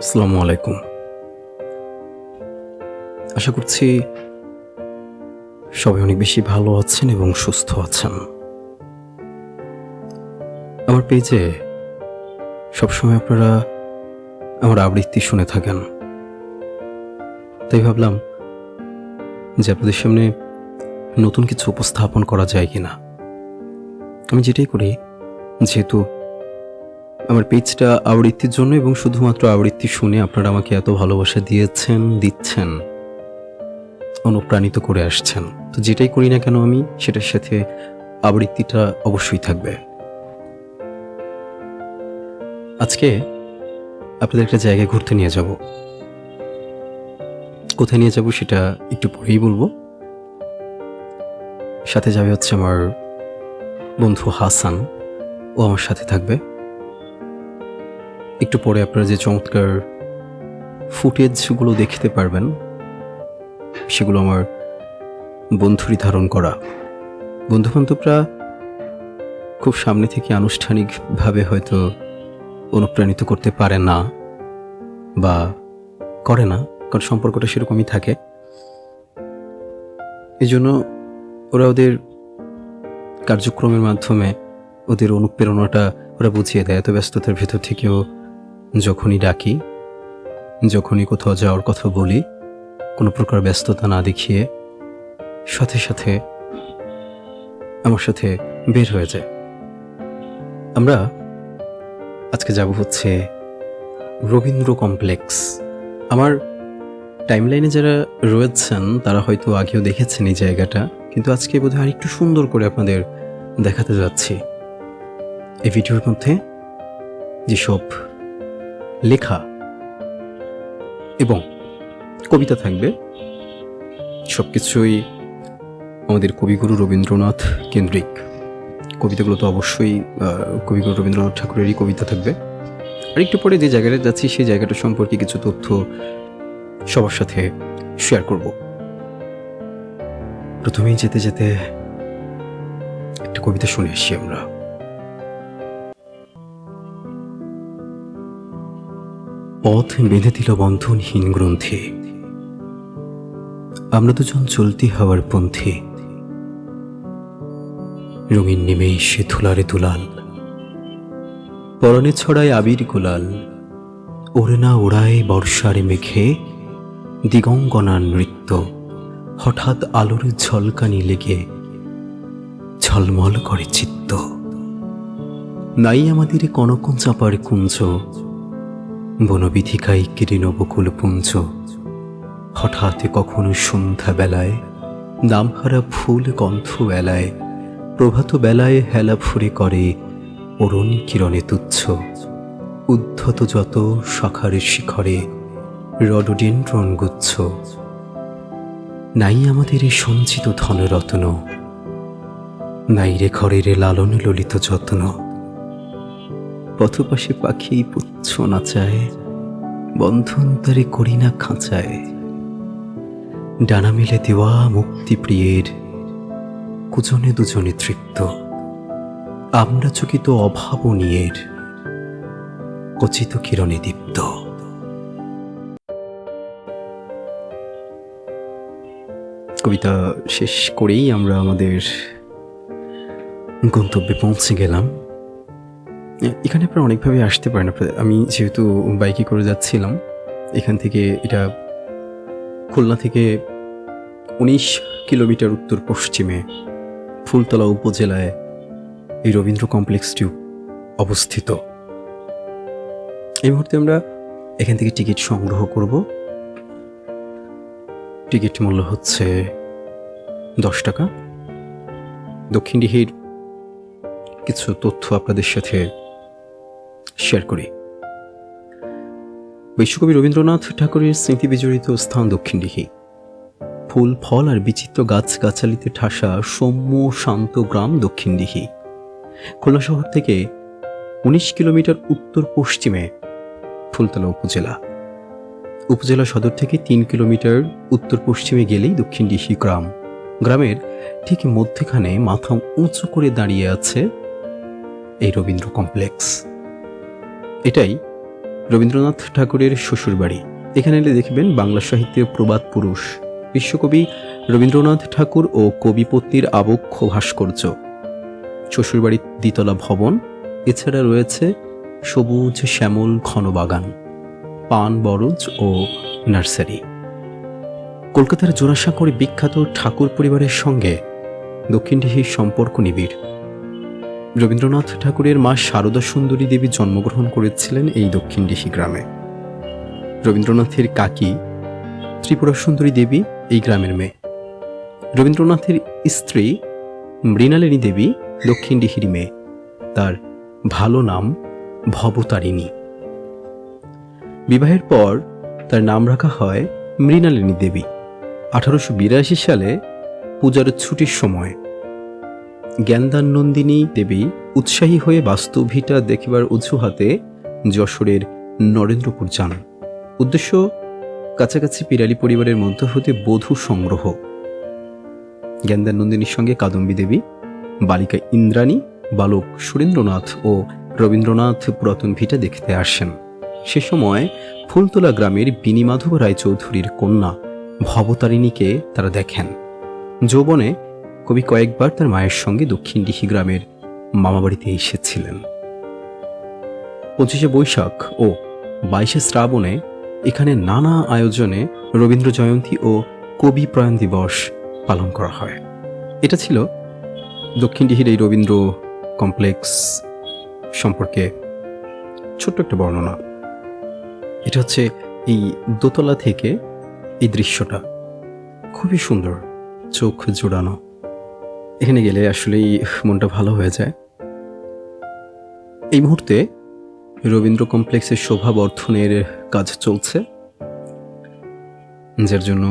আসসালামু আলাইকুম। আশা করছি সবাই অনেক বেশি ভালো আছেন এবং সুস্থ আছেন। আমার পেজে সবসময় আপনারা আমার আবৃত্তি শুনে থাকেন। তাই ভাবলাম যে আপনাদের সামনে নতুন কিছু উপস্থাপন করা যায় কিনা। আমি যেটাই করি, যেহেতু আমার পেজটা আবৃত্তির জন্য এবং শুধুমাত্র আবৃত্তি শুনে আপনারা আমাকে এত ভালোবাসা দিয়েছেন, দিচ্ছেন, অনুপ্রাণিত করে আসছেন। তো যেটাই করি না কেন আমি, সেটার সাথে আবৃত্তিটা অবশ্যই থাকবে। আজকে আপনাদের একটা জায়গায় ঘুরতে নিয়ে যাব। কোথায় নিয়ে যাব সেটা একটু পরেই বলব। সাথে যাবে হচ্ছে আমার বন্ধু হাসান, ও আমার সাথে থাকবে। একটু পরে আপনারা যে চমৎকার ফুটেজগুলো দেখতে পারবেন, সেগুলো আমার বন্ধুরই ধারণ করা। বন্ধুবান্ধবরা খুব সামনে থেকে আনুষ্ঠানিকভাবে হয়তো অনুপ্রাণিত করতে পারে না বা করে না, কারণ সম্পর্কটা সেরকমই থাকে। এই জন্য ওরা ওদের কার্যক্রমের মাধ্যমে ওদের অনুপ্রেরণাটা ওরা বুঝিয়ে দেয়, এত ব্যস্ততার ভেতর থেকেও যখনই ডাকি, যখনই কোথাও যাওয়ার কথা বলি, কোনো প্রকার ব্যস্ততা না দেখিয়ে সাথে সাথে আমার সাথে বের হয়ে যায়। আমরা আজকে যাব হচ্ছে রবীন্দ্র কমপ্লেক্স। আমার টাইমলাইনে যারা রয়েছেন, তারা হয়তো আগেও দেখেছেন এই জায়গাটা, কিন্তু আজকে বোধহয় আরেকটু সুন্দর করে আপনাদের দেখাতে যাচ্ছি। এই ভিডিওর মধ্যে যেসব লেখা এবং কবিতা থাকবে। সব কিছুই আমাদের কবিগুরু রবীন্দ্রনাথ কেন্দ্রিক। কবিতাগুলো তো অবশ্যই কবিগুরু রবীন্দ্রনাথ ঠাকুরেরই কবিতা থাকবে। আর একটু পরে যে জায়গাটা যাচ্ছি, সেই জায়গাটা সম্পর্কে কিছু তথ্য সবার সাথে শেয়ার করব। প্রথমেই যেতে যেতে একটা কবিতা শুনে আসি আমরা। পথ বেঁধে দিল বন্ধনহীন গ্রন্থে। আমরা দুজন চলতি হওয়ার পন্থী। রঙিন নিমেষে ধুলারে দুলাল। পরনে ছড়ায় আবির গোলাল। ওরে না ওড়ায় বর্ষারে মেঘে। দিগঙ্গনার নৃত্য। হঠাৎ আলোর ঝলকানি লেগে ঝলমল করে চিত্ত। নাই আমাদের কনক চাপার কুঞ্জ। বনবিধিকাই কিরিন বকুল পুঞ্জ। হঠাৎ কখনো সন্ধ্যা বেলায় নামহারা ফুল গন্ধ বেলায়, প্রভাত বেলায় হেলা ফুরে করে অরুণ কিরণে তুচ্ছ। উদ্ধত যত সখারে শিখরে রডোডেন্ড্রন গুচ্ছ। নাই আমাদের এই সঞ্চিত ধনরত্ন, নাই রে ঘরের লালন ললিত যত্ন। পথপাশে পাখি পুচ্ছ নাচায় বন্ধন তারে করি না খাঁচায়। ডানা মিলে দেওয়া মুক্তি প্রিয়ের কুজনে দুজনে তৃপ্ত। আমরা চকিত অভাবনীয়ের, কচিত কিরণে দীপ্ত। কবিতা শেষ করেই আমরা আমাদের গন্তব্যে পৌঁছে গেলাম। এখানে আপনারা অনেকভাবে আসতে পারেন। আপনাদের আমি যেহেতু বাইকে করে যাচ্ছিলাম, এখান থেকে এটা খুলনা থেকে উনিশ কিলোমিটার উত্তর পশ্চিমে ফুলতলা উপজেলায় এই রবীন্দ্র কমপ্লেক্সটি অবস্থিত। এই মুহূর্তে আমরা এখান থেকে টিকিট সংগ্রহ করব। টিকিট মূল্য হচ্ছে দশ টাকা। দক্ষিণ দিহির কিছু তথ্য আপনাদের সাথে শেয়ার করি। বিশ্বকবি রবীন্দ্রনাথ ঠাকুরের স্মৃতি বিজড়িত স্থান দক্ষিণ দিঘি। ফুল, ফল আর বিচিত্র গাছগাছালিতে ঠাসা সৌম্য, শান্ত গ্রাম দক্ষিণ দিঘি। খুলনা শহর থেকে উনিশ কিলোমিটার উত্তর পশ্চিমে ফুলতলা উপজেলা। উপজেলা সদর থেকে তিন কিলোমিটার উত্তর পশ্চিমে গেলেই দক্ষিণ দিঘি গ্রাম। গ্রামের ঠিক মধ্যখানে মাথা উঁচু করে দাঁড়িয়ে আছে এই রবীন্দ্র কমপ্লেক্স। এটাই রবীন্দ্রনাথ ঠাকুরের শ্বশুরবাড়ি। এখানে এলে দেখবেন বাংলা সাহিত্যের প্রবাদ পুরুষ, বিশ্বকবি রবীন্দ্রনাথ ঠাকুর ও কবিপত্নীর আবক্ষ ভাস্কর্য। শ্বশুরবাড়ির দ্বিতলা ভবন, এছাড়া রয়েছে সবুজ শ্যামল ঘন বাগান পান বরজ ও নার্সারি। কলকাতার জোড়াসাঁকোরে বিখ্যাত ঠাকুর পরিবারের সঙ্গে দক্ষিণডিহির সম্পর্ক নিবিড়। রবীন্দ্রনাথ ঠাকুরের মা শারদা সুন্দরী দেবী জন্মগ্রহণ করেছিলেন এই দক্ষিণ দক্ষিণডিহি গ্রামে। রবীন্দ্রনাথের কাকি ত্রিপুরা সুন্দরী দেবী এই গ্রামের মেয়ে। রবীন্দ্রনাথের স্ত্রী মৃণালিনী দেবী দক্ষিণডিহির মেয়ে। তার ভালো নাম ভবতারিণী। বিবাহের পর তার নাম রাখা হয় মৃণালিনী দেবী। আঠারোশো বিরাশি সালে পূজার ছুটির সময় জ্ঞানদান নন্দিনী দেবী উৎসাহী হয়ে বাস্তবিটা দেখিবার অজুহাতে যশোরের নরেন্দ্রপুর যান। উদ্দেশ্য, কাছাকাছি পিরালি পরিবারের মধ্য হতে বধূ সংগ্রহ। জ্ঞানদান নন্দিনীর সঙ্গে কাদম্বী দেবী, বালিকা ইন্দ্রাণী, বালক সুরেন্দ্রনাথ ও রবীন্দ্রনাথ পুরাতন ভিটা দেখতে আসেন। সে সময় ফুলতলা গ্রামের বিনিমাধব রায়চৌধুরীর কন্যা ভবতারিণীকে তারা দেখেন। যৌবনে কবি কয়েকবার তার মায়ের সঙ্গে দক্ষিণ ডিহি গ্রামের মামাবাড়িতে এসেছিলেন। পঁচিশে বৈশাখ ও বাইশে শ্রাবণে এখানে নানা আয়োজনে রবীন্দ্র জয়ন্তী ও কবি প্রয়াণ দিবস পালন করা হয়। এটা ছিল দক্ষিণ ডিহির এই রবীন্দ্র কমপ্লেক্স সম্পর্কে ছোট্ট একটা বর্ণনা। এটা হচ্ছে এই দোতলা থেকে এই দৃশ্যটা। খুবই সুন্দর, চোখ জোড়ানো। এখানে গেলে আসলেই মনটা ভালো হয়ে যায়। এই মুহূর্তে রবীন্দ্র কমপ্লেক্সের শোভা বর্ধনের কাজ চলছে, যার জন্য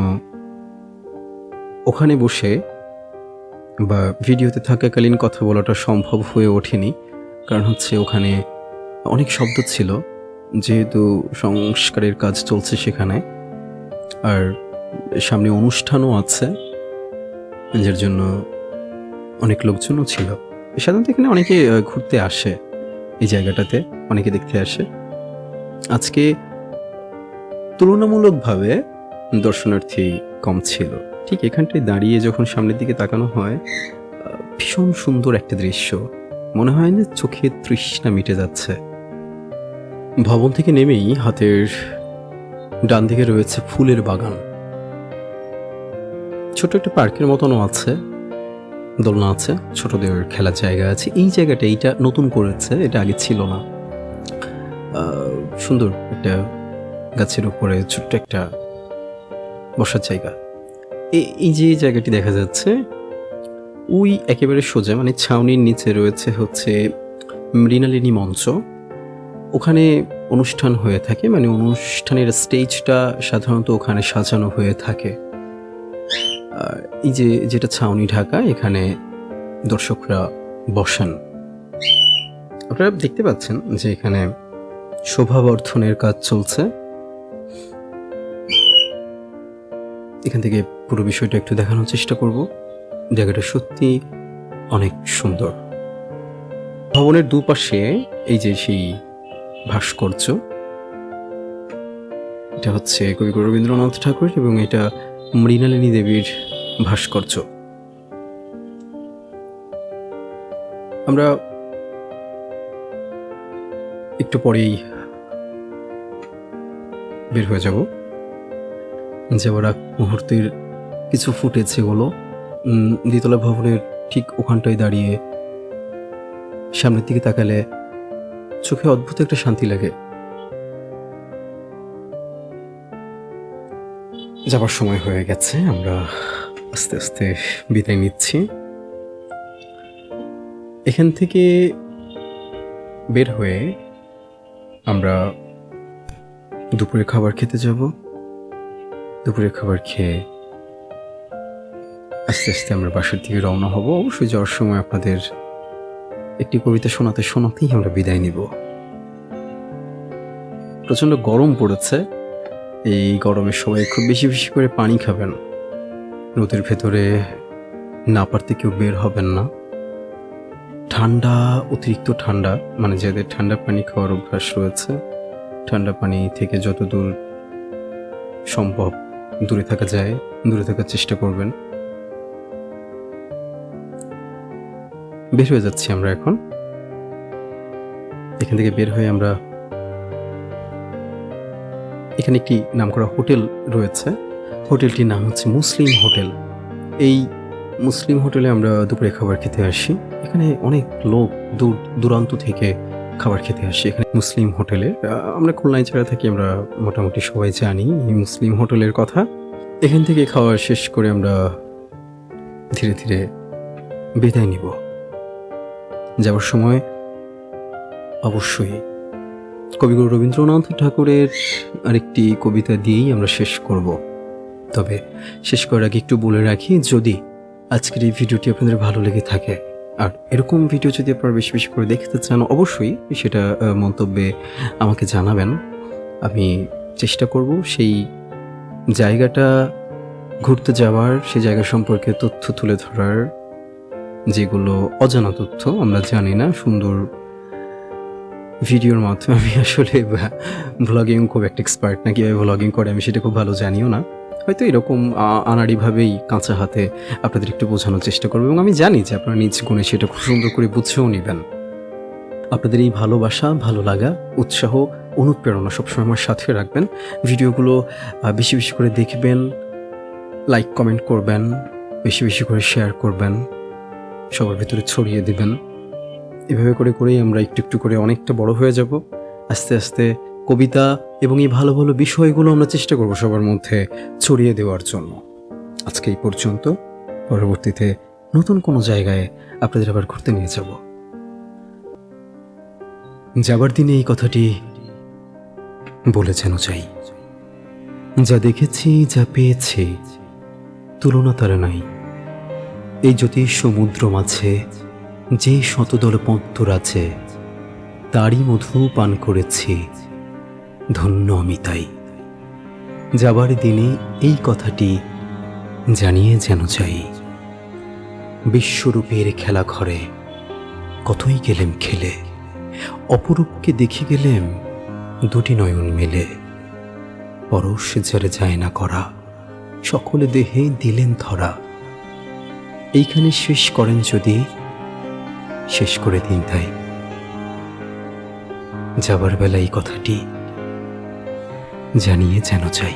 ওখানে বসে বা ভিডিওতে থাকাকালীন কথা বলাটা সম্ভব হয়ে ওঠেনি। কারণ হচ্ছে ওখানে অনেক শব্দ ছিল, যেহেতু সংস্কারের কাজ চলছে সেখানে। আর সামনে অনুষ্ঠানও আছে, যার জন্য অনেক লোকজনও ছিল। সাধারণত এখানে অনেকে ঘুরতে আসে এই জায়গাটাতে, অনেকে দেখতে আসে। আজকে তুলনামূলকভাবে দর্শনার্থী কম ছিল। ঠিক এখানটায় দাঁড়িয়ে যখন সামনের দিকে তাকানো হয় ভীষণ সুন্দর একটা দৃশ্য। মনে হয় যে চোখে তৃষ্ণা মিটে যাচ্ছে। ভবন থেকে নেমেই হাতের ডান দিকে রয়েছে ফুলের বাগান। ছোট একটা পার্কের মতনও আছে। দোলনা আছে, ছোটদের খেলার জায়গা আছে। এই জায়গাটা এইটা নতুন করেছে, এটা আগে ছিল না। সুন্দর একটা গাছের উপরে ছোট্ট একটা বসার জায়গা। এই যে জায়গাটি দেখা যাচ্ছে, ওই একেবারে সোজা মানে ছাউনির নিচে রয়েছে হচ্ছে মৃণালিনী মঞ্চ। ওখানে অনুষ্ঠান হয়ে থাকে মানে অনুষ্ঠানের স্টেজটা সাধারণত ওখানে সাজানো হয়ে থাকে। এই যে যেটা ছাউনি ঢাকা, এখানে দর্শকরা বসেন। আপনারা দেখতে পাচ্ছেন যে এখানে শোভাবর্ধনের কাজ চলছে। এখান থেকে পুরো বিষয়টা একটু দেখানোর চেষ্টা করব। জায়গাটা সত্যি অনেক সুন্দর। ভবনের দুপাশে এই যে সেই ভাস্কর্য, এটা হচ্ছে কবিগুরু রবীন্দ্রনাথ ঠাকুর এবং এটা মৃণালিনী দেবীর ভাস্কর্য। আমরা একটু পরেই বের হয়ে যাব। যাওয়ার আগ মুহূর্তের কিছু ফুটেজ সেগুলো দ্বিতলা ভবনের ঠিক ওখানটায় দাঁড়িয়ে সামনের দিকে তাকালে চোখে অদ্ভুত একটা শান্তি লাগে। যাবার সময় হয়ে গেছে, আমরা আস্তে আস্তে বিদায় নিচ্ছি। এখান থেকে বের হয়ে আমরা দুপুরে খাবার খেতে যাব। দুপুরে খাবার খেয়ে আস্তে আস্তে আমরা বাসার দিকে রওনা হব। অবশ্যই যাওয়ার সময় আপনাদের একটি কবিতা শোনাতে শোনাতেই আমরা বিদায় নিব। প্রচণ্ড গরম পড়েছে। এই গরমের সময় খুব বেশি বেশি করে পানি খাবেন। রোদের ভেতরে না পারতে কেউ বের হবেন না। ঠান্ডা, অতিরিক্ত ঠান্ডা মানে যাদের ঠান্ডা পানি খাওয়ার অভ্যাস রয়েছে, ঠান্ডা পানি থেকে যত দূর সম্ভব দূরে থাকা যায়, দূরে থাকার চেষ্টা করবেন। বের হয়ে যাচ্ছি আমরা এখন। এখান থেকে বের হয়ে আমরা এখানে একটি নামকরা হোটেল রয়েছে। হোটেলটির নাম হচ্ছে মুসলিম হোটেল। এই মুসলিম হোটেলে আমরা দুপুরে খাবার খেতে আসি। এখানে অনেক লোক দূর, দূরান্ত থেকে খাবার খেতে আসি এখানে মুসলিম হোটেলে। আমরা খুলনায় ছাড়া থাকি, আমরা মোটামুটি সবাই জানি এই মুসলিম হোটেলের কথা। এখান থেকে খাওয়া শেষ করে আমরা ধীরে ধীরে বিদায় নিব। যাওয়ার সময় অবশ্যই কবিগুরু রবীন্দ্রনাথ ঠাকুরের আরেকটি কবিতা দিয়েই আমরা শেষ করব। তবে শেষ করার আগে একটু বলে রাখি, যদি আজকের এই ভিডিওটি আপনাদের ভালো লেগে থাকে, আর এরকম ভিডিও যদি আপনারা বেশি বেশি করে দেখতে চান, অবশ্যই সেটা মন্তব্যে আমাকে জানাবেন। আমি চেষ্টা করব সেই জায়গাটা ঘুরতে যাওয়ার, সেই জায়গা সম্পর্কে তথ্য তুলে ধরার, যেগুলো অজানা তথ্য আমরা জানি না, সুন্দর ভিডিওর মাধ্যমে আমি আসলে ভ্লগিং খুব একটা এক্সপার্ট না, কীভাবে ভ্লগিং করে আমি সেটা খুব ভালো জানিও না। হয়তো এরকম আনাড়িভাবেই কাঁচা হাতে আপনাদের একটু বোঝানোর চেষ্টা করব এবং আমি জানি যে আপনারা নিজ গুণে সেটা খুব সুন্দর করে বুঝেও নেবেন। আপনাদের এই ভালোবাসা, ভালো লাগা, উৎসাহ, অনুপ্রেরণা সবসময় আমার সাথে রাখবেন। ভিডিওগুলো বেশি বেশি করে দেখবেন লাইক কমেন্ট করবেন, বেশি বেশি করে শেয়ার করবেন, সবার ভিতরে ছড়িয়ে দিবেন। এভাবে করে করেই আমরা একটু একটু করে অনেকটা বড় হয়ে যাব। আস্তে আস্তে কবিতা এবং এই ভালো ভালো বিষয়গুলো আমরা চেষ্টা করব সবার মধ্যে ছড়িয়ে দেওয়ার জন্য। আজকে এই পর্যন্ত। পরবর্তীতে নতুন কোনো জায়গায় আপনাদের আবার ঘুরতে নিয়ে যাব। যাবার দিনে এই কথাটি বলে যেন চাই যা দেখেছি, যা পেয়েছি, তুলনা তারা নাই। এই জ্যোতি সমুদ্র মাঝে যে শতদল পদ্মর আছে, তারই মধু পান করেছি। ধন্য আমি তাই। যাবার দিনে এই কথাটি জানিয়ে যেন চাই। বিশ্বরূপের খেলা ঘরে কতই গেলেম খেলে, অপরূপকে দেখে গেলেম দুটি নয়ন মেলে। পরশ যারে যায় না করা, সকলে দেহে দিলেন ধরা। এইখানে শেষ করেন যদি শেষ করে দিন তাই। যাবার বেলা এই কথাটি জানিয়ে যেন চাই।